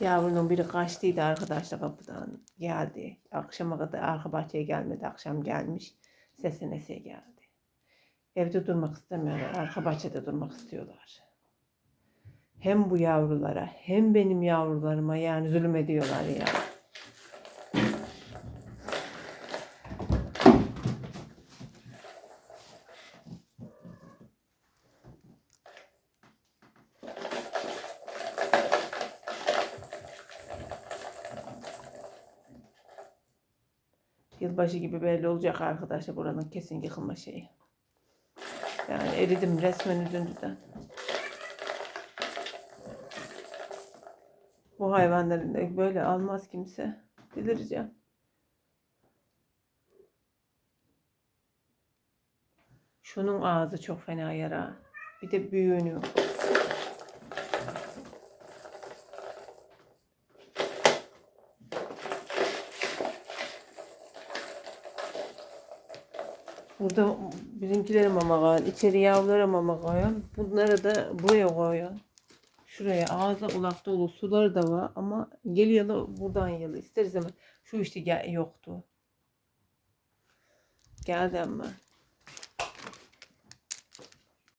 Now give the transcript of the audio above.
Yavrunun biri kaçtıydı arkadaşlar kapıdan geldi. Akşama kadar arka bahçeye gelmedi. Akşam gelmiş. Seslenesiye geldi. Evde durmak istemiyorlar. Arka bahçede durmak istiyorlar. Hem bu yavrulara hem benim yavrularıma yani zulüm ediyorlar ya. Yılbaşı gibi belli olacak arkadaşlar buranın kesin yıkılma şeyi. Yani eridim resmen üzüntüden. Bu hayvanları böyle almaz kimse. Delireceğim. Şunun ağzı çok fena yara. Bir de büyüğünü. Burada bizimkileri mama koyun. içeri yavrulara mama koyun. Bunları da buraya koyun. Şuraya ağza ulak dolu suları da var ama geliyor buradan yalı. İster istemez şu işte gel- yoktu. Geldi ama.